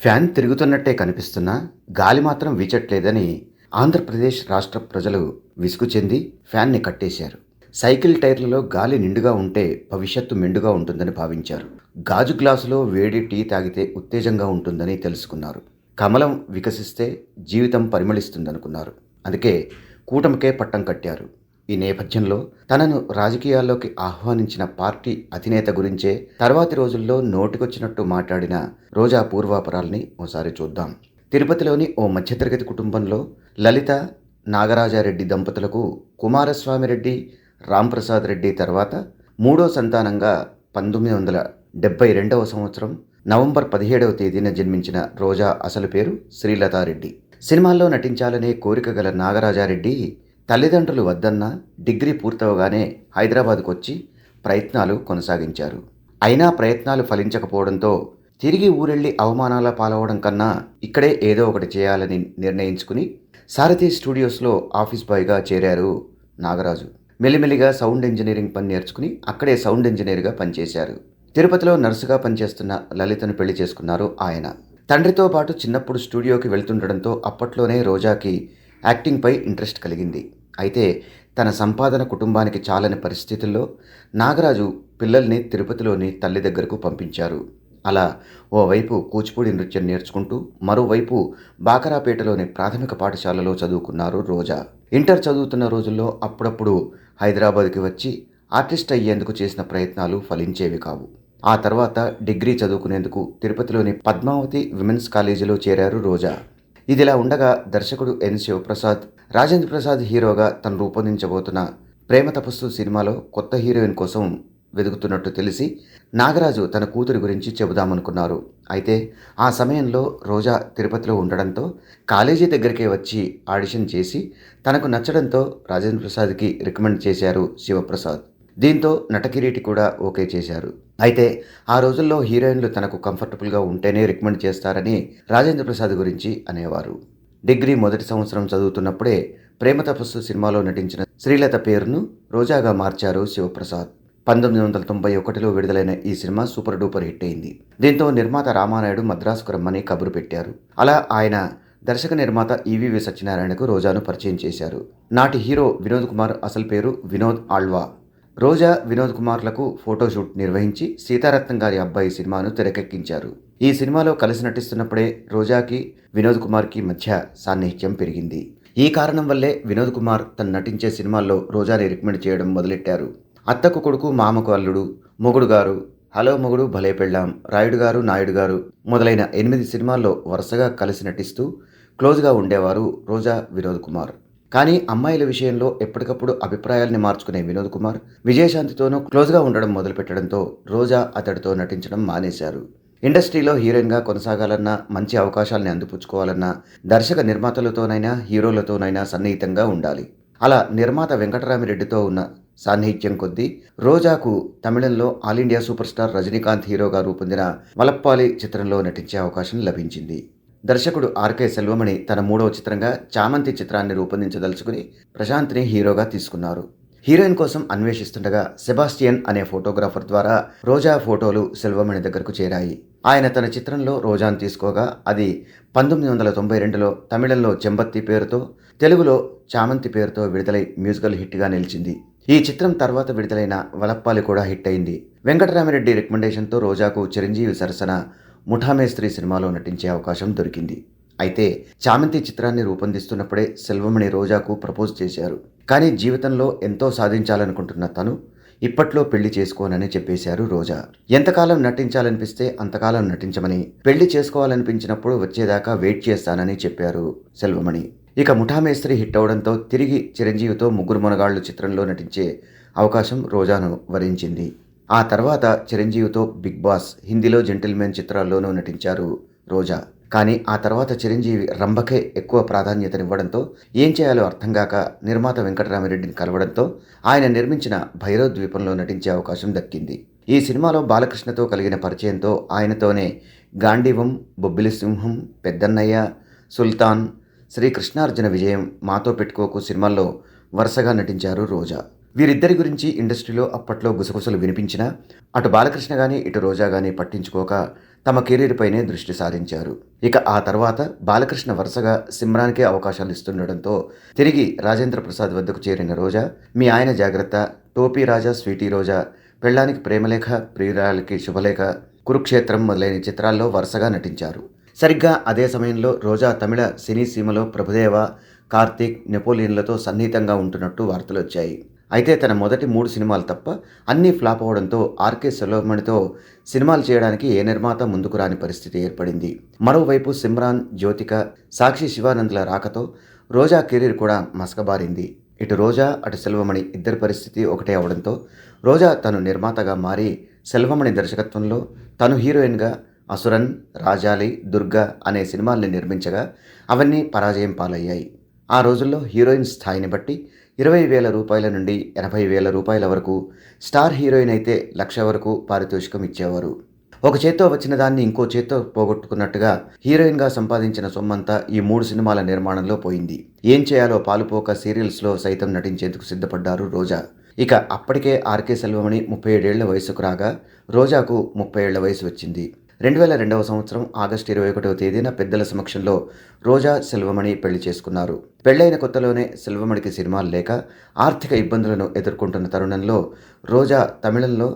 Fan తిరుగుతున్నట్టే కనిపిస్తున్నా గాలి మాత్రం వీచట్లేదని ఆంధ్రప్రదేశ్ రాష్ట్ర ప్రజలు విసుగు చెంది ఫ్యాన్ని కట్టేశారు. సైకిల్ టైర్లలో గాలి నిండుగా ఉంటే భవిష్యత్తు మెండుగా ఉంటుందని భావించారు. గాజు గ్లాసులో వేడి టీ తాగితే ఉత్తేజంగా ఉంటుందని తెలుసుకున్నారు. కమలం వికసిస్తే జీవితం పరిమళిస్తుందనుకున్నారు. అందుకే కూటమికే పట్టం కట్టారు. ఈ నేపథ్యంలో తనను రాజకీయాల్లోకి ఆహ్వానించిన పార్టీ అధినేత గురించే తర్వాతి రోజుల్లో నోటికొచ్చినట్టు మాట్లాడిన రోజా పూర్వాపరాల్ని ఓసారి చూద్దాం. తిరుపతిలోని ఓ మధ్యతరగతి కుటుంబంలో లలిత నాగరాజారెడ్డి దంపతులకు కుమారస్వామిరెడ్డి రాంప్రసాద్ రెడ్డి తర్వాత మూడో సంతానంగా పంతొమ్మిది వందల డెబ్బై రెండవ సంవత్సరం నవంబర్ పదిహేడవ తేదీన జన్మించిన రోజా అసలు పేరు శ్రీలతారెడ్డి. సినిమాల్లో నటించాలనే కోరిక గల నాగరాజారెడ్డి తల్లిదండ్రులు వద్దన్న డిగ్రీ పూర్తవగానే హైదరాబాద్కు వచ్చి ప్రయత్నాలు కొనసాగించారు. అయినా ప్రయత్నాలు ఫలించకపోవడంతో తిరిగి ఊరెళ్ళి అవమానాల పాలవడం కన్నా ఇక్కడే ఏదో ఒకటి చేయాలని నిర్ణయించుకుని సారథి స్టూడియోస్లో ఆఫీస్ బాయ్గా చేరారు నాగరాజు. మెల్లిమెల్లిగా సౌండ్ ఇంజనీరింగ్ పని నేర్చుకుని అక్కడే సౌండ్ ఇంజనీర్గా పనిచేశారు. తిరుపతిలో నర్సుగా పనిచేస్తున్న లలితను పెళ్ళి చేసుకున్నారు ఆయన. తండ్రితో పాటు చిన్నప్పుడు స్టూడియోకి వెళ్తుండడంతో అప్పట్లోనే రోజాకి యాక్టింగ్పై ఇంట్రెస్ట్ కలిగింది. అయితే తన సంపాదన కుటుంబానికి చాలని పరిస్థితుల్లో నాగరాజు పిల్లల్ని తిరుపతిలోని తల్లి దగ్గరకు పంపించారు. అలా ఓవైపు కూచిపూడి నృత్యం నేర్చుకుంటూ మరోవైపు బాకరాపేటలోని ప్రాథమిక పాఠశాలలో చదువుకున్నారు రోజా. ఇంటర్ చదువుతున్న రోజుల్లో అప్పుడప్పుడు హైదరాబాద్కి వచ్చి ఆర్టిస్ట్ అయ్యేందుకు చేసిన ప్రయత్నాలు ఫలించేవి కావు. ఆ తర్వాత డిగ్రీ చదువుకునేందుకు తిరుపతిలోని పద్మావతి విమెన్స్ కాలేజీలో చేరారు రోజా. ఇదిలా ఉండగా దర్శకుడు ఎన్. శివప్రసాద్ రాజేంద్ర ప్రసాద్ హీరోగా తను రూపొందించబోతున్న ప్రేమ తపస్సు సినిమాలో కొత్త హీరోయిన్ కోసం వెతుకుతున్నట్టు తెలిసి నాగరాజు తన కూతురి గురించి చెబుదామనుకున్నారు. అయితే ఆ సమయంలో రోజా తిరుపతిలో ఉండడంతో కాలేజీ దగ్గరికే వచ్చి ఆడిషన్ చేసి తనకు నచ్చడంతో రాజేంద్ర ప్రసాద్కి రికమెండ్ చేశారు శివప్రసాద్. దీంతో నటకిరీటి కూడా ఓకే చేశారు. అయితే ఆ రోజుల్లో హీరోయిన్లు తనకు కంఫర్టబుల్గా ఉంటేనే రికమెండ్ చేస్తారని రాజేంద్ర ప్రసాద్ గురించి అనేవారు. డిగ్రీ మొదటి సంవత్సరం చదువుతున్నప్పుడే ప్రేమ తపస్సు సినిమాలో నటించిన శ్రీలత పేరును రోజాగా మార్చారు శివప్రసాద్. పంతొమ్మిది వందల తొంభై ఒకటిలో విడుదలైన ఈ సినిమా సూపర్ డూపర్ హిట్ అయింది. దీంతో నిర్మాత రామానాయుడు మద్రాసుకు రమ్మని కబురు పెట్టారు. అలా ఆయన దర్శక నిర్మాత ఈవీవి సత్యనారాయణకు రోజాను పరిచయం చేశారు. నాటి హీరో వినోద్ కుమార్ అసలు పేరు వినోద్ ఆళ్వా. రోజా వినోద్ కుమార్లకు ఫోటోషూట్ నిర్వహించి సీతారత్నం గారి అబ్బాయి సినిమాను తెరకెక్కించారు. ఈ సినిమాలో కలిసి నటిస్తున్నప్పుడే రోజాకి వినోద్ కుమార్కి మధ్య సాన్నిహిత్యం పెరిగింది. ఈ కారణం వల్లే వినోద్ కుమార్ తను నటించే సినిమాల్లో రోజాని రికమెండ్ చేయడం మొదలెట్టారు. అత్తకు కొడుకు మామకు అల్లుడు మొగుడు గారు హలో మొగుడు భలే పెళ్ళాం రాయుడు గారు నాయుడు గారు మొదలైన ఎనిమిది సినిమాల్లో వరుసగా కలిసి నటిస్తూ క్లోజ్గా ఉండేవారు రోజా వినోద్ కుమార్. కానీ అమ్మాయిల విషయంలో ఎప్పటికప్పుడు అభిప్రాయాల్ని మార్చుకునే వినోద్ కుమార్ విజయశాంతితోనూ క్లోజ్గా ఉండడం మొదలుపెట్టడంతో రోజా అతడితో నటించడం మానేశారు. ఇండస్ట్రీలో హీరోయిన్గా కొనసాగాలన్నా మంచి అవకాశాలని అందిపుచ్చుకోవాలన్నా దర్శక నిర్మాతలతోనైనా హీరోలతోనైనా సన్నిహితంగా ఉండాలి. అలా నిర్మాత వెంకటరామిరెడ్డితో ఉన్న సాన్నిహిత్యం కొద్దీ రోజాకు తమిళంలో all India super star Rajinikanth హీరోగా రూపొందిన వలప్పాలి చిత్రంలో నటించే అవకాశం లభించింది. దర్శకుడు ఆర్కే సెల్వమణి తన మూడవ చిత్రంగా చామంతి చిత్రాన్ని రూపొందించదలుచుకుని ప్రశాంత్ని హీరోగా తీసుకున్నారు. హీరోయిన్ కోసం అన్వేషిస్తుండగా సెబాస్టియన్ అనే ఫోటోగ్రాఫర్ ద్వారా రోజా ఫోటోలు సెల్వమణి దగ్గరకు చేరాయి. ఆయన తన చిత్రంలో రోజాను తీసుకోగా అది పంతొమ్మిది వందల తొంభై రెండులో తమిళంలో చెంబత్తి పేరుతో తెలుగులో చామంతి పేరుతో విడుదలై మ్యూజికల్ హిట్గా నిలిచింది. ఈ చిత్రం తర్వాత విడుదలైన వలప్పాలి కూడా హిట్ అయింది. వెంకటరామిరెడ్డి రికమెండేషన్తో రోజాకు చిరంజీవి సరసన ముఠామేస్త్రి సినిమాలో నటించే అవకాశం దొరికింది. అయితే చామంతి చిత్రాన్ని రూపొందిస్తున్నప్పుడే సెల్వమణి రోజాకు ప్రపోజ్ చేశారు. కానీ జీవితంలో ఎంతో సాధించాలనుకుంటున్న తను ఇప్పట్లో పెళ్ళి చేసుకోనని చెప్పేశారు రోజా. ఎంతకాలం నటించాలనిపిస్తే అంతకాలం నటించమని పెళ్ళి చేసుకోవాలనిపించినప్పుడు వచ్చేదాకా వెయిట్ చేస్తానని చెప్పారు సెల్వమణి. ఇక ముఠామేస్త్రి హిట్ అవడంతో తిరిగి చిరంజీవితో ముగ్గురు మునగాళ్ళు చిత్రంలో నటించే అవకాశం రోజాను వరించింది. ఆ తర్వాత చిరంజీవితో బిగ్ బాస్ హిందీలో జెంటిల్మెన్ చిత్రాల్లోనూ నటించారు రోజా. కానీ ఆ తర్వాత చిరంజీవి రంభకే ఎక్కువ ప్రాధాన్యతనివ్వడంతో ఏం చేయాలో అర్థం కాక నిర్మాత వెంకటరామిరెడ్డిని కలవడంతో ఆయన నిర్మించిన భైరవ్ ద్వీపంలో నటించే అవకాశం దక్కింది. ఈ సినిమాలో బాలకృష్ణతో కలిగిన పరిచయంతో ఆయనతోనే గాంధీవం బొబ్బిలి సింహం పెద్దన్నయ్య సుల్తాన్ శ్రీ కృష్ణార్జున విజయం మాతో పెట్టుకోకు సినిమాల్లో వరుసగా నటించారు రోజా. వీరిద్దరి గురించి ఇండస్ట్రీలో అప్పట్లో గుసగుసలు వినిపించినా అటు బాలకృష్ణ కానీ ఇటు రోజా కానీ పట్టించుకోక తమ కెరీర్పైనే దృష్టి సారించారు. ఇక ఆ తర్వాత బాలకృష్ణ వరుసగా సిమ్రాన్కే అవకాశాలు ఇస్తుండటంతో తిరిగి రాజేంద్ర ప్రసాద్ వద్దకు చేరిన రోజా మీ ఆయన జాగ్రత్త టోపీ రాజా స్వీటీ రోజా పెళ్ళానికి ప్రేమలేఖ ప్రియురాలకి శుభలేఖ కురుక్షేత్రం మొదలైన చిత్రాల్లో వరుసగా నటించారు. సరిగ్గా అదే సమయంలో రోజా తమిళ సినీ సీమలో ప్రభుదేవ కార్తీక్ నెపోలియన్లతో సన్నిహితంగా ఉంటున్నట్టు వార్తలు వచ్చాయి అయితే తన మొదటి మూడు సినిమాలు తప్ప అన్నీ ఫ్లాప్ అవడంతో ఆర్కే సెలవమణితో సినిమాలు చేయడానికి ఏ నిర్మాత ముందుకు రాని పరిస్థితి ఏర్పడింది. మరోవైపు సిమ్రాన్ జ్యోతిక సాక్షి శివానందుల రాకతో రోజా కెరీర్ కూడా మసకబారింది. ఇటు రోజా అటు సెల్వమణి ఇద్దరి పరిస్థితి ఒకటే అవడంతో రోజా తను నిర్మాతగా మారి సెల్వమణి దర్శకత్వంలో తను హీరోయిన్గా అసురన్ రాజాలి దుర్గా అనే సినిమాల్ని నిర్మించగా అవన్నీ పరాజయం పాలయ్యాయి. ఆ రోజుల్లో హీరోయిన్ స్థాయిని బట్టి ఇరవై వేల రూపాయల నుండి ఎనభై వేల రూపాయల వరకు స్టార్ హీరోయిన్ అయితే లక్ష వరకు పారితోషికం ఇచ్చేవారు. ఒక చేత్తో వచ్చిన దాన్ని ఇంకో చేత్తో పోగొట్టుకున్నట్టుగా హీరోయిన్గా సంపాదించిన సొమ్మంతా ఈ మూడు సినిమాల నిర్మాణంలో పోయింది. ఏం చేయాలో పాలుపోక సీరియల్స్లో సైతం నటించేందుకు సిద్ధపడ్డారు రోజా. ఇక అప్పటికే ఆర్కే సెల్వమణి ముప్పై ఏడేళ్ళ వయసుకు రాగా రోజాకు ముప్పై ఏళ్ళ వయసు వచ్చింది. రెండు వేల రెండవ సంవత్సరం ఆగస్టు ఇరవై ఒకటవ తేదీన పెద్దల సమక్షంలో రోజా సెల్వమణి పెళ్ళి చేసుకున్నారు. పెళ్ళైన కొత్తలోనే సెల్వమణికి సినిమాలు లేక ఆర్థిక ఇబ్బందులను ఎదుర్కొంటున్న తరుణంలో రోజా తమిళంలో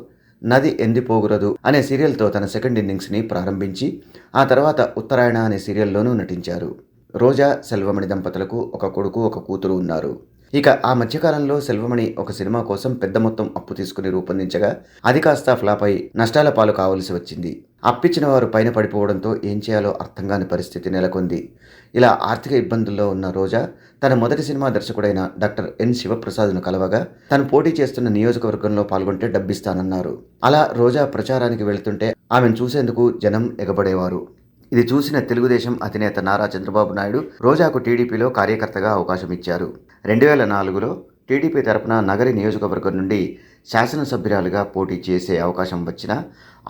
నది ఎందిపోగురదు అనే సీరియల్తో తన సెకండ్ ఇన్నింగ్స్ని ప్రారంభించి ఆ తర్వాత ఉత్తరాయణ అనే సీరియల్లోనూ నటించారు. రోజా సెల్వమణి దంపతులకు ఒక కొడుకు ఒక కూతురు ఉన్నారు. ఇక ఆ మధ్యకాలంలో సెల్వమణి ఒక సినిమా కోసం పెద్ద మొత్తం అప్పు తీసుకుని రూపొందించగా అది కాస్త ఫ్లాప్ అయి నష్టాల పాలు కావలసి వచ్చింది. అప్పిచ్చిన వారు పైన పడిపోవడంతో ఏం చేయాలో అర్థం కాని పరిస్థితి నెలకొంది. ఇలా ఆర్థిక ఇబ్బందుల్లో ఉన్న రోజా తన మొదటి సినిమా దర్శకుడైన డాక్టర్ ఎన్ శివప్రసాద్ను కలవగా తను పోటీ చేస్తున్న నియోజకవర్గంలో పాల్గొంటే డబ్బిస్తానన్నారు. అలా రోజా ప్రచారానికి వెళ్తుంటే ఆమెను చూసేందుకు జనం ఎగబడేవారు. ఇది చూసిన తెలుగుదేశం అధినేత నారా చంద్రబాబు నాయుడు రోజాకు టీడీపీలో కార్యకర్తగా అవకాశం ఇచ్చారు. రెండు వేల నాలుగులో టీడీపీ తరపున నగరి నియోజకవర్గం నుండి శాసనసభ్యురాలుగా పోటీ చేసే అవకాశం వచ్చిన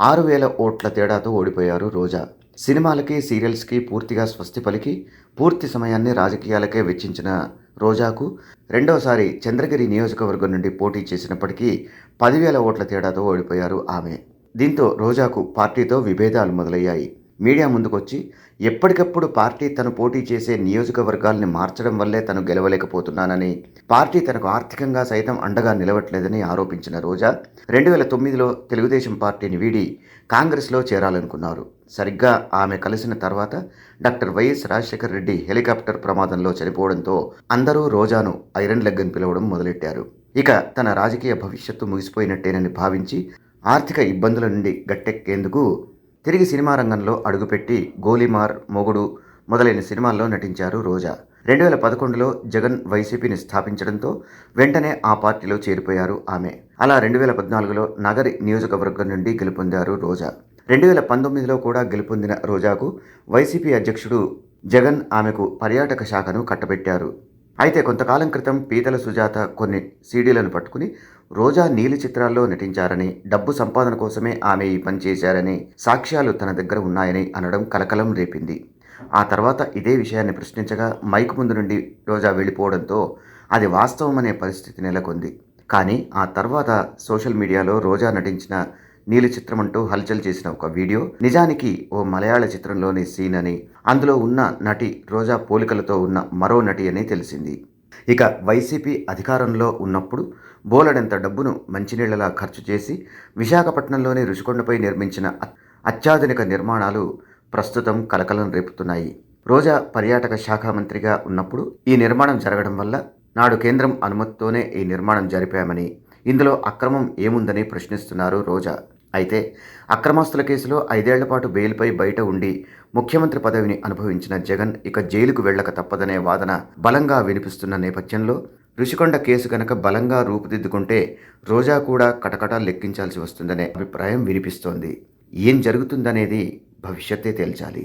ఆరు వేల ఓట్ల తేడాతో ఓడిపోయారు రోజా. సినిమాలకి సీరియల్స్కి పూర్తిగా స్వస్తి పలికి పూర్తి సమయాన్ని రాజకీయాలకే వెచ్చించిన రోజాకు రెండోసారి చంద్రగిరి నియోజకవర్గం నుండి పోటీ చేసినప్పటికీ పదివేల ఓట్ల తేడాతో ఓడిపోయారు ఆమె. దీంతో రోజాకు పార్టీతో విభేదాలు మొదలయ్యాయి. మీడియా ముందుకొచ్చి ఎప్పటికప్పుడు పార్టీ తను పోటీ చేసే నియోజకవర్గాల్ని మార్చడం వల్లే తను గెలవలేకపోతున్నానని పార్టీ తనకు ఆర్థికంగా సైతం అండగా నిలవట్లేదని ఆరోపించిన రోజా రెండు వేల తొమ్మిదిలో తెలుగుదేశం పార్టీని వీడి కాంగ్రెస్లో చేరాలనుకున్నారు. సరిగ్గా ఆమె కలిసిన తర్వాత doctor Y S Rajasekhara Reddy helicopter ప్రమాదంలో చనిపోవడంతో అందరూ రోజాను ఐరన్ లెగ్ అని పిలవడం మొదలెట్టారు. ఇక తన రాజకీయ భవిష్యత్తు ముగిసిపోయినట్టేనని భావించి ఆర్థిక ఇబ్బందుల నుండి గట్టెక్కేందుకు తిరిగి సినిమా రంగంలో అడుగుపెట్టి గోలీమార్ మొగుడు మొదలైన సినిమాల్లో నటించారు రోజా. రెండు వేల పదకొండులో జగన్ వైసీపీని స్థాపించడంతో వెంటనే ఆ పార్టీలో చేరిపోయారు ఆమె. అలా రెండు వేల పద్నాలుగులో నగరి నియోజకవర్గం నుండి గెలుపొందారు రోజా. రెండు వేల పంతొమ్మిదిలో కూడా గెలుపొందిన రోజాకు వైసీపీ అధ్యక్షుడు జగన్ ఆమెకు పర్యాటక శాఖను కట్టబెట్టారు. అయితే కొంతకాలం క్రితం పీతల సుజాత కొన్ని సీడీలను పట్టుకుని రోజా నీలి చిత్రాల్లో నటించారని డబ్బు సంపాదన కోసమే ఆమె ఈ పని చేశారని సాక్ష్యాలు తన దగ్గర ఉన్నాయని అనడం కలకలం రేపింది. ఆ తర్వాత ఇదే విషయాన్ని ప్రశ్నించగా మైక్ ముందు నుండి రోజా వెళ్ళిపోవడంతో అది వాస్తవమనే పరిస్థితి నెలకొంది. కానీ ఆ తర్వాత సోషల్ మీడియాలో రోజా నటించిన నీలి చిత్రం అంటూ హల్చల్ చేసిన ఒక వీడియో నిజానికి ఓ మలయాళ చిత్రంలోని సీన్ అని అందులో ఉన్న నటి రోజా పోలికలతో ఉన్న మరో నటి అని తెలిసింది. ఇక వైసీపీ అధికారంలో ఉన్నప్పుడు బోలెడంత డబ్బును మంచినీళ్ళలా ఖర్చు చేసి విశాఖపట్నంలోని రుషికొండపై నిర్మించిన అత్యాధునిక నిర్మాణాలు ప్రస్తుతం కలకలం రేపుతున్నాయి. రోజా పర్యాటక శాఖ మంత్రిగా ఉన్నప్పుడు ఈ నిర్మాణం జరగడం వల్ల నాడు కేంద్రం అనుమతితోనే ఈ నిర్మాణం జరిపామని. ఇందులో అక్రమం ఏముందని ప్రశ్నిస్తున్నారు రోజా. అయితే అక్రమాస్తుల కేసులో ఐదేళ్ళ పాటు బెయిల్పై బయట ఉండి ముఖ్యమంత్రి పదవిని అనుభవించిన జగన్ ఇక జైలుకు వెళ్ళక తప్పదనే వాదన బలంగా వినిపిస్తున్న నేపథ్యంలో రుషికొండ కేసు కనుక బలంగా రూపుదిద్దుకుంటే రోజా కూడా కటకటా లెక్కించాల్సి వస్తుందనే అభిప్రాయం వినిపిస్తోంది. ఏం జరుగుతుందనేది భవిష్యత్తే తేల్చాలి.